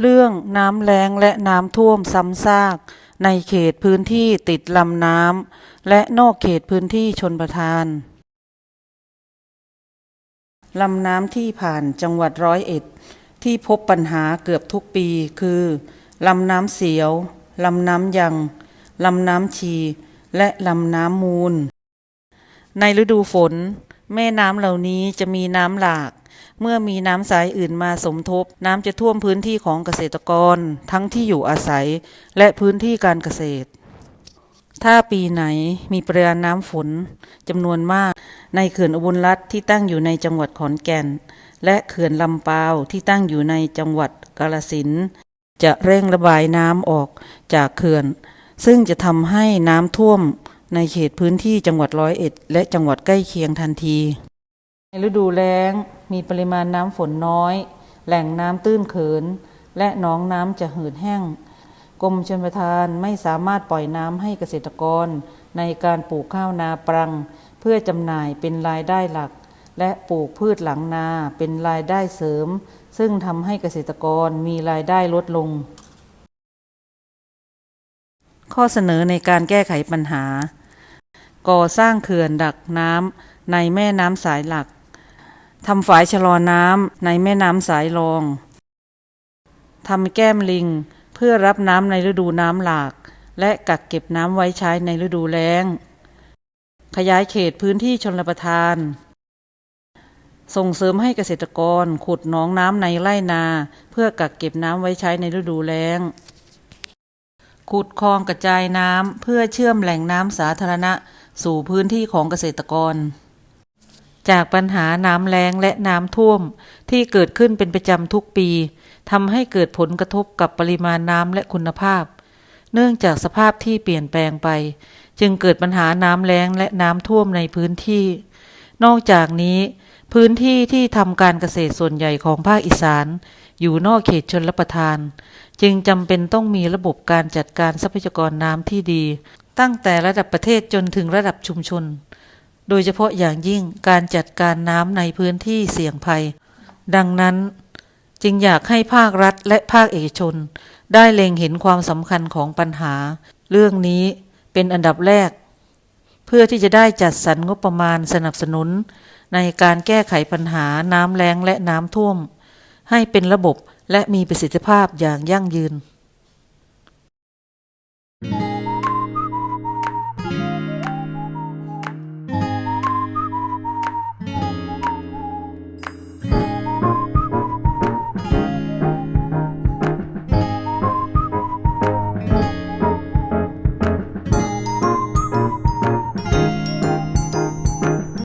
เรื่องน้ำแล้งและน้ำท่วมซ้ำซาก ในเขตพื้นที่ติดลำน้ำและนอกเขตพื้นที่ชนประทานลำน้ำที่ผ่านจังหวัดร้อยเอ็ด ที่พบปัญหาเกือบทุกปีคือลำน้ำเสียวลำน้ำยังลำน้ำชี และลำน้ำมูล ในฤดูฝน แม่น้ำเหล่านี้จะมีน้ำหลาก เมื่อมีน้ำสายอื่นมาสมทบ น้ำจะท่วมพื้นที่ของเกษตรกร ทั้งที่อยู่อาศัย และพื้นที่การเกษตร ถ้าปีไหนมีปริมาณน้ำฝนจำนวนมาก ในเขื่อนอุบลรัฐที่ตั้งอยู่ในจังหวัดขอนแก่น และเขื่อนลำปาวที่ตั้งอยู่ในจังหวัดกาฬสินจะเร่งระบายน้ำออกจากเขื่อน ซึ่งจะทำให้น้ำท่วมในเขตพื้นที่จังหวัดร้อยเอ็ด และจังหวัดใกล้เคียงทันที ในฤดูแล้งมีปริมาณน้ำฝนน้อย แหล่งน้ำตื้นเขิน และหนองน้ำจะเหือดแห้ง กรมชลประทานไม่สามารถปล่อยน้ำให้เกษตรกร ในการปลูกข้าวนาปรัง เพื่อจำหน่ายเป็นรายได้หลัก และปลูกพืชหลังนาเป็นรายได้เสริม ซึ่งทำให้เกษตรกรมีรายได้ลดลง ข้อเสนอในการแก้ไขปัญหา ก่อสร้างเขื่อนดักน้ำในแม่น้ำสายหลัก ทำฝายชะลอน้ำในแม่น้ำสายรอง ทำแก้มลิงเพื่อรับน้ำในฤดูน้ำหลาก และกักเก็บน้ำไว้ใช้ในฤดูแล้ง ขยายเขตพื้นที่ชนประทาน ส่งเสริมให้เกษตรกรขุดหนองน้ำในไร่นา เพื่อกักเก็บน้ำไว้ใช้ในฤดูแล้ง ขุดคลองกระจายน้ำเพื่อเชื่อมแหล่งน้ำสาธารณะสู่พื้นที่ของเกษตรกร จากปัญหาน้ำแล้งและน้ำท่วม ที่เกิดขึ้นเป็นประจำทุกปีทำให้เกิดผลกระทบกับปริมาณน้ำและคุณภาพ เนื่องจากสภาพที่เปลี่ยนแปลงไป จึงเกิดปัญหาน้ำแล้งและน้ำท่วมในพื้นที่ นอกจากนี้ พื้นที่ที่ทำการเกษตรส่วนใหญ่ของภาคอีสาน อยู่นอกเขตชนรับประทาน จึงจำเป็นต้องมีระบบการจัดการทรัพยากรน้ำที่ดี ตั้งแต่ระดับประเทศจนถึงระดับชุมชน โดยเฉพาะอย่างยิ่งการจัดการน้ำในพื้นที่เสี่ยงภัย ดังนั้นจึงอยากให้ภาครัฐและภาคเอกชน ได้เล็งเห็นความสำคัญของปัญหา เรื่องนี้เป็นอันดับแรก เพื่อที่จะได้จัดสรรงบประมาณสนับสนุน ในการแก้ไขปัญหาน้ำแล้งและน้ำท่วม ให้เป็นระบบและมีประสิทธิภาพอย่างยั่งยืน